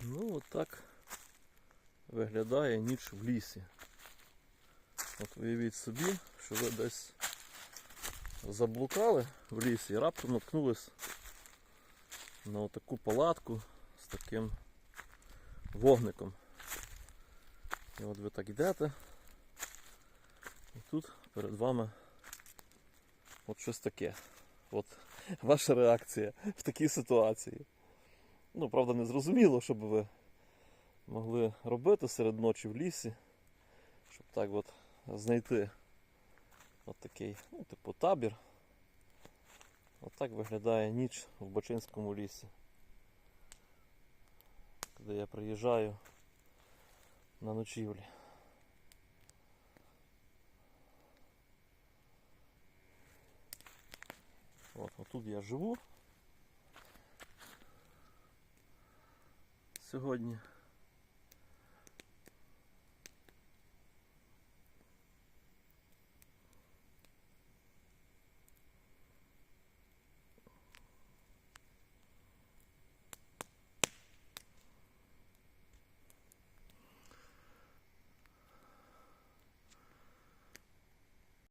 Ну, отак виглядає ніч в лісі. От уявіть собі, що ви десь заблукали в лісі і раптом наткнулись на таку палатку з таким вогником. І от ви так йдете. І тут перед вами от щось таке. От ваша реакція в такій ситуації. Ну, правда, не зрозуміло, що би ви могли робити серед ночі в лісі, щоб так от знайти от такий, ну, типу табір. От виглядає ніч в Бачинському лісі. Коли я приїжджаю на ночівлі. От, отут я живу. Сьогодні